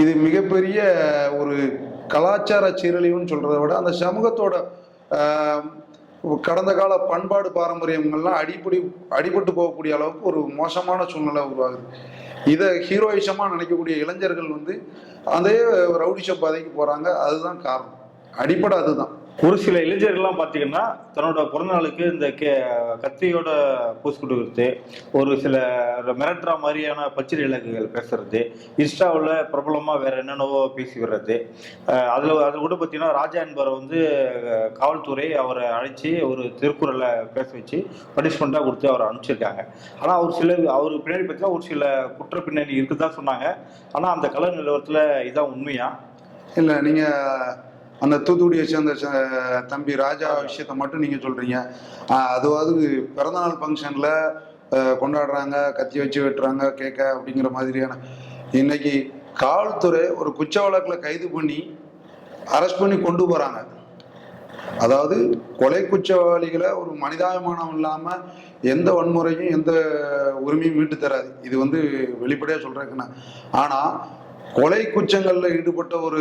இது மிகப்பெரிய ஒரு கலாச்சார சீரழிவுன்னு சொல்கிறத விட அந்த சமூகத்தோட கடந்த கால பண்பாடு பாரம்பரியங்கள்லாம் அடிப்படி அடிபட்டு போகக்கூடிய அளவுக்கு ஒரு மோசமான சூழ்நிலை உருவாகுது. இதை ஹீரோயிஷமாக நினைக்கக்கூடிய இளைஞர்கள் வந்து அதே ரவுடிஷ பாதைக்கு போகிறாங்க அதுதான் காரணம். அடிப்படை அதுதான். ஒரு சில இளைஞர்கள்லாம் பார்த்தீங்கன்னா தன்னோட பிறந்த நாளுக்கு இந்த கே கத்தியோட பூசி கொடுக்குறது ஒரு சில மிரட்டுற மாதிரியான பச்சிலை இலக்குகள் பேசுறது இன்ஸ்டாவில் பிரபலமாக வேற என்னென்னவோ பேசி வர்றது. அதில் அதில் கூட பார்த்தீங்கன்னா ராஜா என்பவரை வந்து காவல்துறை அவரை அழைச்சி ஒரு திருக்குறளை பேச வச்சு பனிஷ்மெண்ட்டாக கொடுத்து அவரை அனுப்பிச்சிருக்காங்க. ஆனால் அவர் சில அவர் பின்னாடி பார்த்தீங்கன்னா ஒரு சில குற்ற பின்னணி இருக்குதான் சொன்னாங்க. ஆனால் அந்த கலர் நிலவரத்தில் இதான் உண்மையா? இல்லை நீங்கள் அந்த தூத்துக்குடியை சேர்ந்த ச- தம்பி ராஜா விஷயத்த மட்டும் நீங்கள் சொல்கிறீங்க அதுவாது பிறந்தநாள் ஃபங்க்ஷனில் கொண்டாடுறாங்க கத்தி வச்சு வெட்டுறாங்க கேட்க அப்படிங்கிற மாதிரியான இன்னைக்கு காவல்துறை ஒரு குச்ச வழக்கில் கைது பண்ணி அரெஸ்ட் பண்ணி கொண்டு போகிறாங்க அதாவது கொலை குற்றவாளிகளை ஒரு மனிதாபிமானம் இல்லாமல் எந்த வன்முறையும் எந்த உரிமையும் மீட்டு தராது. இது வந்து வெளிப்படையாக சொல்கிறேக்குண்ணா ஆனால் கொலை குற்றங்களில் ஈடுபட்ட ஒரு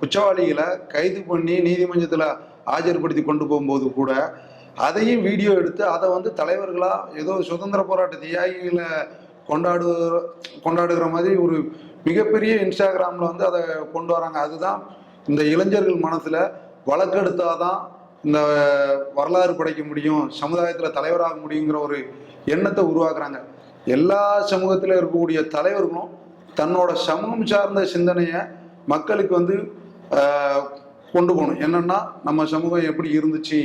குற்றவாளிகளை கைது பண்ணி நீதிமன்றத்தில் ஆஜர்படுத்தி கொண்டு போகும்போது கூட அதையும் வீடியோ எடுத்து அதை வந்து தலைவர்களாக ஏதோ சுதந்திர போராட்ட தியாகிகளை கொண்டாடு கொண்டாடுகிற மாதிரி ஒரு மிகப்பெரிய இன்ஸ்டாகிராமில் வந்து அதை கொண்டு வராங்க. அதுதான் இந்த இளைஞர்கள் மனசில் வழக்கெடுத்தாதான் இந்த வரலாறு படைக்க முடியும் சமுதாயத்தில் தலைவராக முடியுங்கிற ஒரு எண்ணத்தை உருவாக்குறாங்க. எல்லா சமூகத்தில் இருக்கக்கூடிய தலைவர்களும் தன்னோட சமூகம் சார்ந்த சிந்தனையை மக்களுக்கு வந்து கொண்டு போகணும். என்னன்னா நம்ம சமூகம் எப்படி இருந்துச்சு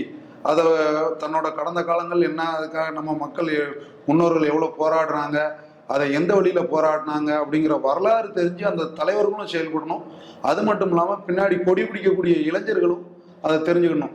அதை தன்னோட கடந்த காலங்கள் என்ன அதுக்காக நம்ம மக்கள் முன்னோர்கள் எவ்வளோ போராடுறாங்க அதை எந்த வழியில் போராடினாங்க அப்படிங்கிற வரலாறு தெரிஞ்சு அந்த தலைவர்களும் செயல்படணும். அது மட்டும் இல்லாமல் பின்னாடி கொடி பிடிக்கக்கூடிய இளைஞர்களும் அதை தெரிஞ்சுக்கணும்.